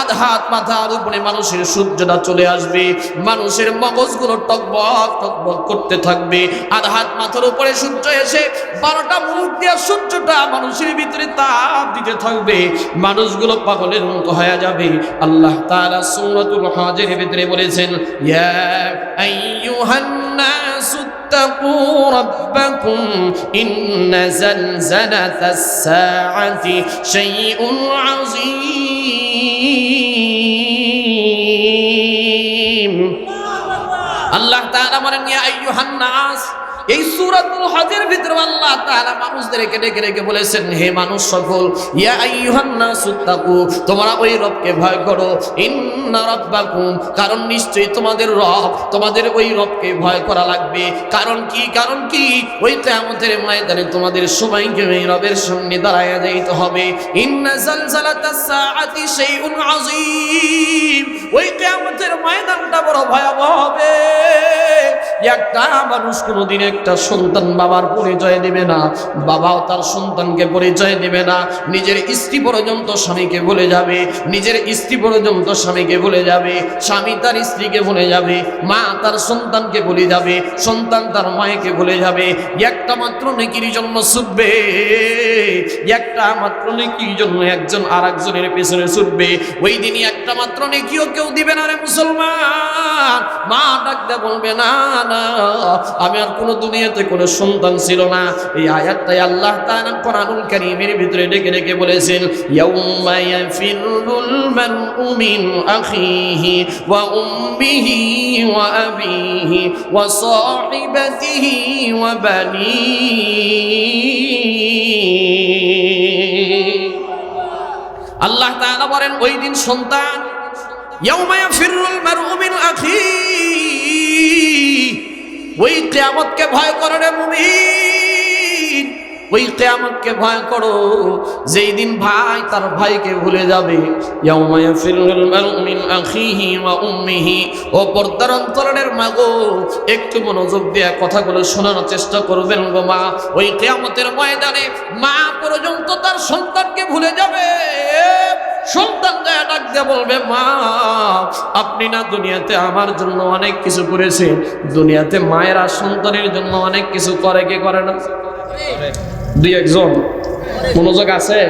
আধাত মাথার উপরে মানুষের সূর্যটা চলে আসবে মানুষের মগজগুলো টকবক টকবক করতে থাকবে আধাত মাথার উপরে সূর্য এসে বারোটা মুখ দিয়ে সূর্যটা মানুষের ভিতরে তাপ দিতে থাকবে মানুষগুলো পাগলের মতো হয়ে যাবে আল্লাহ তাআলা সূরাতুল হজের ভিতরে বলেছেন ইয়া আইয়ুহান নাসু اتقوا ربكم إن زلزلة الساعة شيء عظيم আল্লাহ তাআলা বলেন ইয়া আইয়ুহান নাস এই সূরাতুল হজের ভিতরে আল্লাহ তাআলা মানুষদেরকে ডেকে ডেকে বলেছেন, হে মানুষ সকল ইয়া আইয়ুহান নাসু তাকু তোমরা ওই রবকে ভয় করো, ইন্না রাব্বাকুম, কারণ নিশ্চয়ই তোমাদের রব, তোমাদের ওই রবকে ভয় করা লাগবে। কারণ কি কারণ কি? ওই কিয়ামতের ময়দানে তোমাদের সবাইকে ওই রবের সামনে দাঁড়ায়া যাইতে হবে। ইন্না জালজালাতাস সাআতি শাইউন আযীম। ওই কিয়ামতের ময়দানটা বড় ভয়াবহ হবে। একটা মানুষ কোনোদিন একটা সন্তান বাবার পরিচয় দেবে না, বাবাও তার সন্তানকে পরিচয় দেবে না, নিজের স্ত্রী পর্যন্ত স্বামীকে বলে যাবে, নিজের স্ত্রী পর্যন্ত স্বামীকে বলে যাবে, স্বামী তার স্ত্রীকে বলে যাবে, মা তার সন্তানকে বলে যাবে, সন্তান তার মায়েকে বলে যাবে, একটা মাত্র নেকির জন্য ছুটবে, একটা মাত্র নেকির জন্য একজন আর একজনের পেছনে ছুটবে, ওই দিনই একটা মাত্র নেকিও কেউ দিবে না রে মুসলমান, মা ডাকতে বলবে, না না আমি আর কোনো দুনিয়াতে কোনো সন্তান ছিল না। এই আয়াতটাই আল্লাহ তাআলা কোরআনুল কারীমের ভিতরে ডেকে ডেকে বলেছেন, ইয়াউমা ইয়াফিরুল মারউ মিন আখিহি ওয়া উম্মিহি ওয়া আবিহি ওয়া সাহিবাতিহি ওয়া বানিহি আল্লাহ তাআলা বলেন, ওই দিন সন্তান, ইয়াউমা ইয়াফিরুল মারউ মিন আখিহি ওই কিয়ামতকে ভয় করো রে মুমিন। ওই কিয়ামতকে ভয় করো, যেই দিন ভাই তার ভাইকে ভুলে যাবে। ও পর্দার অন্তরের মাগো, একটু মনোযোগ দিয়ে কথাগুলো শোনানোর চেষ্টা করবেন গো মা। ওই কিয়ামতের ময়দানে মা পর্যন্ত তার সন্তানকে ভুলে যাবে। সন্তান যায় বলবে, মা, আপনি না দুনিয়াতে আমার জন্য অনেক কিছু করেছেন। দুনিয়াতে মায়েরা সন্তানের জন্য অনেক কিছু করে, কে করে না? দুই একজন। মনোযোগ আছে?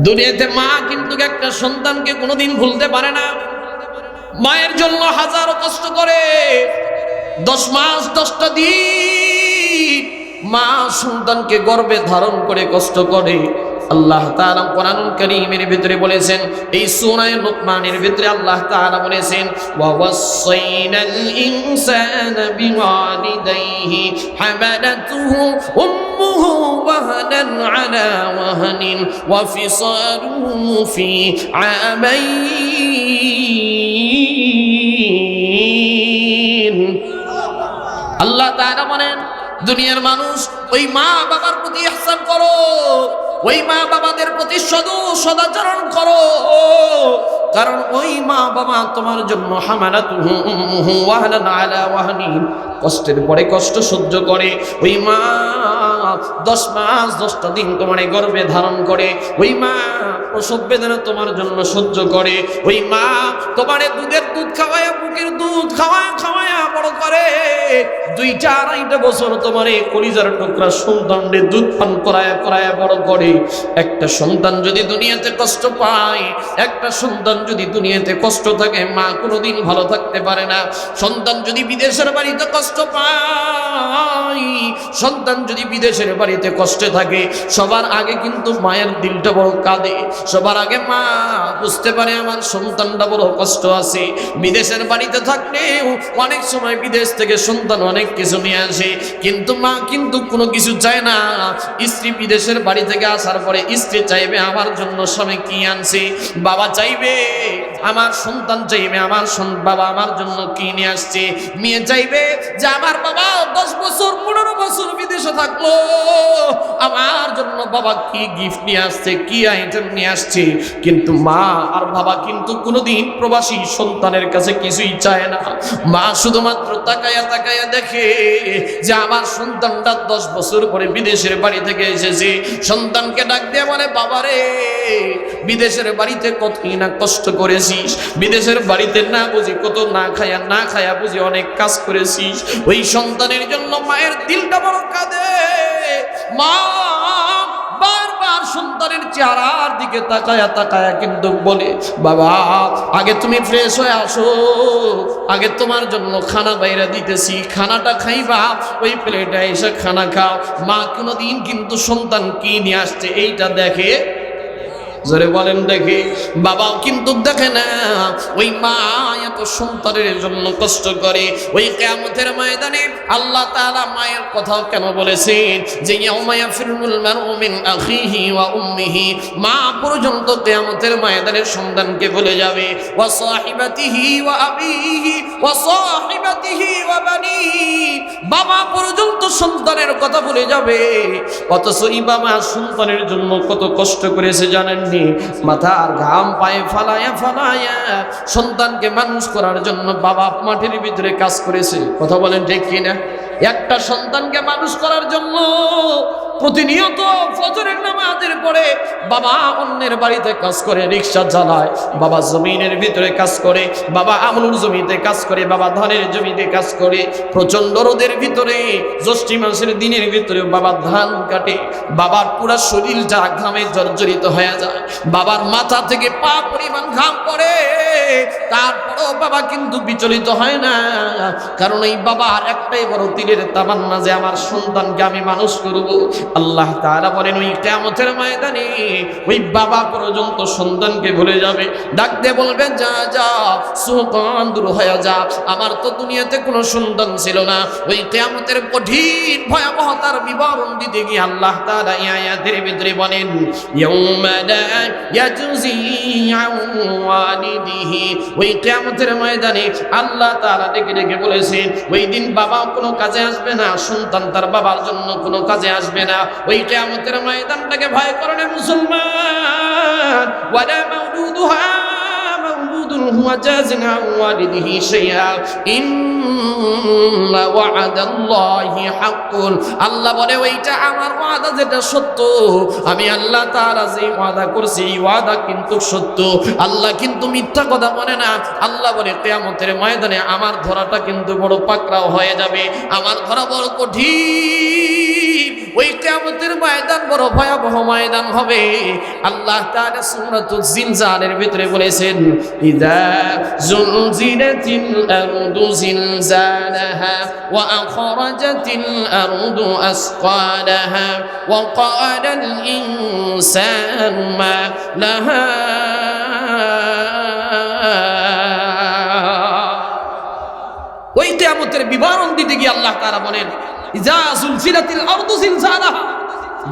দুনিয়াতে মা কিন্তু একটা সন্তানকে কোনোদিন ভুলতে পারে না। মায়ের জন্য হাজারো কষ্ট করে। দশ মাস, দশটা দিন মা সন্তানকে গর্বে ধারণ করে কষ্ট করে। আল্লাহ তাআলা কোরআনুল কারীমের ভিতরে বলেছেন, এই সূরা লুকমানের ভিতরে আল্লাহ তাআলা বলেছেন ওয়া ওয়াসাইনাল ইনসানা বিওয়ালিদাইহি হামালাতুহু উম্মুহু ওয়াহনান আলা ওয়াহনিন ওয়া ফিসালুহু ফি আমাইন। আল্লাহ তাআলা বলেন, দুনিয়ার মানুষ ওই মা বাবার প্রতি ইহসান করো। ওই মা বাবাদের প্রতি সদু সদাচরণ করো। কারণ ওই মা বাবা তোমার জন্য কষ্টের পরে কষ্ট সহ্য করে। ওই মা দশ মাস, দশটা দিন তোমার গর্ভে ধারণ করে। ওই মা প্রসব বেদনা তোমার জন্য সহ্য করে। ওই মা তোমার দুধের দুধ খাওয়ায়, বুকের দুধ খাওয়ায় খাওয়ায় বড় করে। দুইটা আড়াইটা বছর তোমার এই কলিজার টুকরা সন্তানদের দুধ পান করায় করায় বড় করে। একটা সন্তান যদি দুনিয়াতে কষ্ট পায়, একটা সন্তান যদি দুনিয়াতে কষ্ট থাকে, মা কোনোদিন ভালো থাকতে পারে না। সন্তান যদি বিদেশের বাড়িতে কষ্ট পায়, সন্তান যদি বিদেশের বাড়িতে কষ্টে থাকে, সবার আগে কিন্তু মায়ের দিলটা বড় কাঁদে। সবার আগে মা বুঝতে পারে আমার সন্তানটা বড় কষ্ট আছে। বিদেশের বাড়িতে থাকলেও অনেক সময় বিদেশ থেকে সন্তান অনেক কিছু নিয়ে আসে। কিন্তু মা কিন্তু কোনো কিছু চায় না। স্ত্রী বিদেশের বাড়ি থেকে আসার পরে স্ত্রী চাইবে আমার জন্য স্বামী কি আনছে? বাবা চাইবে আমার সন্তান চাইবে আমার বাবা আমার জন্য কি নিয়ে আসছে? মেয়ে চাইবে যে আমার বাবা দশ বছর, পনেরো বছর বিদেশে থাকল। বাবা কি গিফট নিয়ে আসছে, কি আইটেম নিয়ে আসছে? কিন্তু মা আর বাবা কিন্তু কোনোদিন প্রবাসী সন্তানের কাছে কিছুই চায় না। মা শুধুমাত্র তাকায়া তাকায়া দেখে যে আমার সন্তানটা দশ বছর পরে বিদেশের বাড়ি থেকে এসেছে। সন্তানকে ডাক দিয়ে বলে বাবারে বিদেশের বাড়িতে কতই না কষ্ট করেছিস? বিদেশের বাড়িতে না বুঝি কত না খায়া না খায়া বুঝি অনেক কাজ করেছিস? ওই সন্তানের জন্য মায়ের দিলটা বড় কাঁদে। মা সন্তানের চেহারার দিকে তাকায়া তাকায়া কিন্তু বলে, বাবা, আগে তুমি ফ্রেশ হয়ে আসো। আগে তোমার জন্য খানা বাইরে দিতেছি। খানাটা খাইবা, ওই প্লেটে এসে খানা খাও। মা কোনোদিন কিন্তু সন্তান কি নিয়ে আসছে। এইটা দেখে জোরে বলেন দেখি। বাবাও কিন্তু দেখে না, ওই মা এত সন্তানের জন্য কষ্ট করে। ওই কেয়ামতের ময়দানে আল্লাহ তাআলা মায়ের কথাও কেন বলেছেন যে, ইয়াউমা ইয়াফিরুল মারউ মিন ওয়া উম্মিহি। মা পর্যন্ত কেয়ামতের ময়দানের সন্তানকে ভুলে যাবে। ওয়া সাহিবাতিহি ওয়া আবিহি ওয়া বানিহি বাবা পর্যন্ত সন্তানের কথা ভুলে যাবে। অথচ বাবা সন্তানের জন্য কত কষ্ট করেছে জানেননি? মাথার ঘাম পায়ে ফালায়া ফালায়া সন্তানকে মানুষ করার জন্য বাবা মাটির ভিতরে কাজ করেছে। কথা বলেন ঠিক কিনা? একটা সন্তানকে মানুষ করার জন্য প্রতিনিয়ত ফজরের নামাজের পরে বাবা অন্যের বাড়িতে কাজ করে রিক্সা চালায়, বাবা জমিনের ভিতরে কাজ করে, বাবা আমলুর জমিতে কাজ করে, বাবা ধানের জমিতে কাজ করে প্রচণ্ড রোদের ভিতরে, জ্যৈষ্ঠী মাসের দিনের ভিতরে বাবা ধান কাটে, বাবার পুরা শরীরটা ঘামে জর্জরিত হয়ে যায়, বাবার মাথা থেকে পা পরিমাণ ঘাম পড়ে, তারপরেও বাবা কিন্তু বিচলিত হয় না, কারণ এই বাবার একটাই বড় তীরের তামান্না যে আমার সন্তানকে আমি মানুষ করব, আল্লাহ তাআলা বলেন ওই কিয়ামতের ময়দানে ওই বাবা পর্যন্ত সন্তানকে ভুলে যাবে। ডাক দিয়ে বলবে, যা যা, সুকান দূর হয়ে যা। আমার তো দুনিয়াতে কোনো সন্তান ছিল না। ওই কিয়ামতের কঠিন ভয়াবহতার বিবরণ দিতে গিয়ে আল্লাহ এই আয়াতের ভিতরে বলেন ওই কিয়ামতের ময়দানে আল্লাহ তাআলা ডেকে ডেকে বলেছেন, ওই দিন বাবা কোনো কাজে আসবে না, সন্তান তার বাবার জন্য কোনো কাজে আসবে না। ওই কিয়ামতের ময়দানটাকে ভয় করে না মুসলমান ওয়ালা মাউলুদুহা مولود هو جاز عن والده شيئا إن وعد الله حق আল্লাহ বলে ওইটা আমার ওয়াদা যেটা সত্য আমি আল্লাহ তাআলা যে ওয়াদা করছি এই ওয়াদা কিন্তু সত্য আল্লাহ কিন্তু মিথ্যা কথা বলে না আল্লাহ বলে কিয়ামতের ময়দানে আমার ধরাটা কিন্তু বড় পাকড়াও হয়ে যাবে আমার ধরা বড় কঠিন ওই কিয়ামতের ময়দান বড় ভয়াবহ ময়দান হবে। আল্লাহ তাআলা সূরাতুল জিলজালের ভিতরে বলেছেন, ইদা জুলজিলাতিল আরদু জিলজালাহা ওয়া আখরাজাতিল আরদু ওই কিয়ামতের বিবরণ দিতে গিয়ে আল্লাহ তাআলা বলেন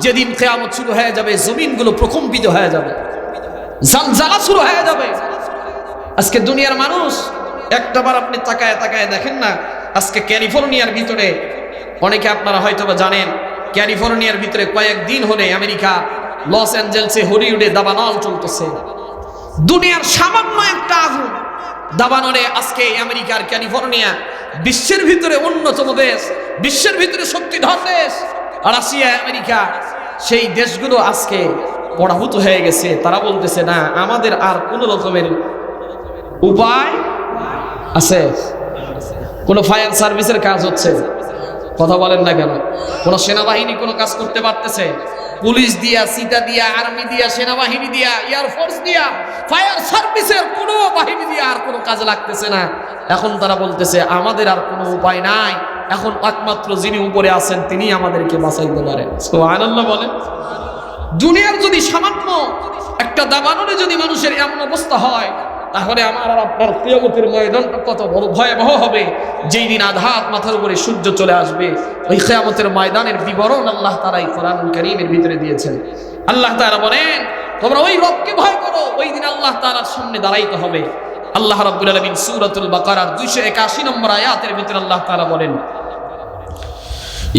যেদিন কিয়ামত শুরু হয়ে যাবে, জমিনগুলো প্রকম্পিত হয়ে যাবে। জালজালা শুরু হয়ে যাবে। আজকে দুনিয়ার মানুষ একটাবার আপনি তাকায় তাকায় দেখেন না, আজকে ক্যালিফোর্নিয়ার ভিতরে, অনেকে আপনারা হয়তো বা জানেন, ক্যালিফোর্নিয়ার ভিতরে কয়েকদিন হলে আমেরিকা, লস অ্যাঞ্জেলসে হলিউডে দাবানল চলতেছে। দুনিয়ার সামান্য একটা আগুন, দাবানলে আজকে আমেরিকার ক্যালিফোর্নিয়া বিশ্বের ভিতরে অন্যতম দেশ বিশ্বের ভিতরে শক্তিধর দেশ। রাশিয়া, আমেরিকা, সেই দেশগুলো আজকে পরাভূত হয়ে গেছে। তারা বলতেছে, না, আমাদের আর কোনো রকমের উপায় আছে? কোনো ফায়ার সার্ভিসের কাজ হচ্ছে? কথা বলেন না কেন? কোন সেনাবাহিনী কোনো কাজ করতে পারতেছে? পুলিশ দিয়া সিটা দিয়া, আর্মি দিয়া, সেনাবাহিনী দিয়া এয়ারফোর্স দিয়া, ফায়ার সার্ভিসের কোনো বাহিনী দিয়া আর কোনো কাজ লাগতেছে না। এখন তারা বলতেছে, আমাদের আর কোনো উপায় নাই। এখন একমাত্র যিনি উপরে আছেন তিনি আমাদেরকে বাঁচাইতে পারেন আনন্দ বলেন। দুনিয়ার যদি সামান্য একটা দাবানলে যদি মানুষের এমন অবস্থা হয়, তাহলে আমার আর আপনার কিয়ামতের ময়দানটা কত ভয়াবহ হবে। যেই দিন আধাত মাথার উপরে সূর্য চলে আসবে, ওই কিয়ামতের ময়দানের বিবরণ আল্লাহ তারা এই কোরআন করিমের ভিতরে দিয়েছেন। আল্লাহ তাআলা বলেন, তোমরা ওই রবকে ভয় করো, ওই দিন আল্লাহ তাআলার সামনে দাঁড়াইতে হবে। আল্লাহ রাব্বুল আলামিন সূরাতুল বাকারার 281 নম্বর আয়াতের ভিতরে আল্লাহ তাআলা বলেন,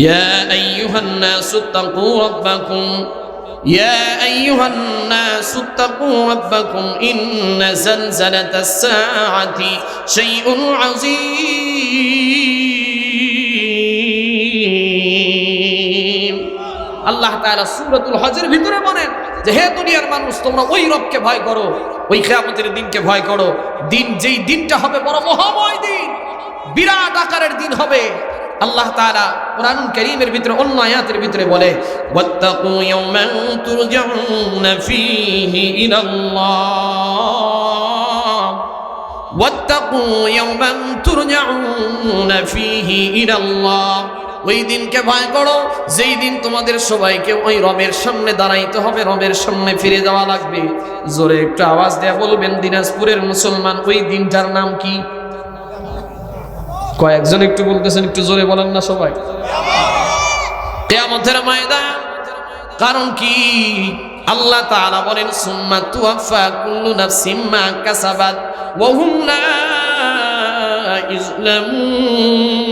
ইয়া আইয়ুহান নাসু তাকু রাব্বাকুম, ইয়া আইয়ুহান নাসু তাকু রাব্বাকুম ইন জালজালাতাস সাআতি শাইউন আযীম। আল্লাহ তাআলা সূরাতুল হজের ভিতরে বলেন যে, হে দুনিয়ার মানুষ, তোমরা ওই রবকে ভয় করো। ওই কিয়ামতের দিনকে ভয় করো। দিন যেই দিনটা হবে বড় মহাময় দিন। বিরাট আকারের দিন হবে। আল্লাহ তাআলা কোরআন কারীমের ভিতরে অন্য আয়াতের ভিতরে বলে, ওয়াত্তাকু ইয়াওমান তুরজাউনা ফীহি ইলাল্লাহ। ওয়াত্তাকু ইয়াওমান তুরজাউনা ফীহি ইলাল্লাহ। ওই দিনকে ভয় করো। যেই দিন তোমাদের সবাইকে ওই রবের সামনে দাঁড়াইতে হবে, রবের সামনে ফিরে যাওয়া লাগবে। জোরে একটু আওয়াজ দেয়া বলবেন, দিনাজপুরের মুসলমান, ওই দিনটার নাম কি? কয়েকজন একটু বলতেছেন, একটু জোরে বলেন না সবাই। কেয়ামতের ময়দান। কারণ কি? আল্লাহ তাআলা বলেন, সুম্মা তুওয়াফা কুল্লু নাফসিম মা কাসাবাত ওয়া হুম লা ইজলামুন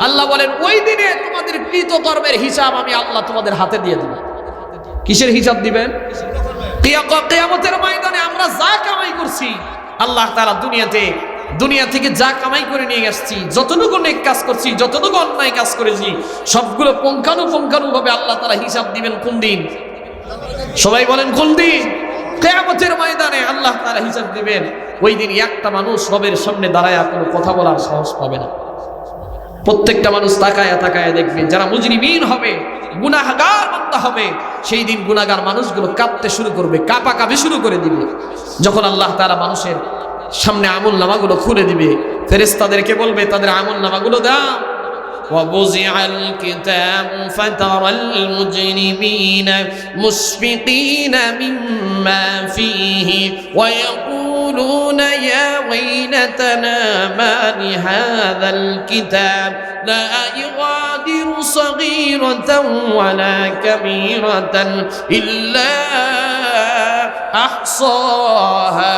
আল্লাহ বলেন, ওই দিনে তোমাদের কৃত কর্মের হিসাব আমি আল্লাহ তোমাদের হাতে দিয়ে দেব। কিসের হিসাব দিবেন? কিয়া- কিয়ামতের ময়দানে আমরা যা কামাই করছি, আল্লাহ তারা দুনিয়াতে, দুনিয়া থেকে যা কামাই করে নিয়ে আসছি, যতটুকু নেক কাজ করছি, যতটুকু অন্যায় কাজ করেছি, সবগুলো পঙ্খানু পঙ্খানু ভাবে আল্লাহ তারা হিসাব দিবেন কোন দিন? সবাই বলেন, কোন দিন? কেয়ামতের ময়দানে আল্লাহ তারা হিসাব দিবেন। ওই দিন একটা মানুষ রবের সামনে দাঁড়ায় কোনো কথা বলার সাহস পাবে না প্রত্যেকটা মানুষ তাকায়া তাকায়া দেখবে যারা মুজরিমিন হবে গুনাহগার বান্দা হবে সেই দিন গুনাহগার মানুষগুলো কাঁপতে শুরু করবে কাপা কাঁপে শুরু করে দিবে যখন আল্লাহ তারা মানুষের সামনে আমল নামাগুলো খুলে দিবে ফেরেশতাদেরকে বলবে তাদের আমল নামাগুলো দাও ووضع الكتاب فترى المجرمين مشفقين مما فيه ويقولون يا ويلتنا ما لهذا الكتاب لا يغادر صغيرة ولا كبيرة إلا أحصاها.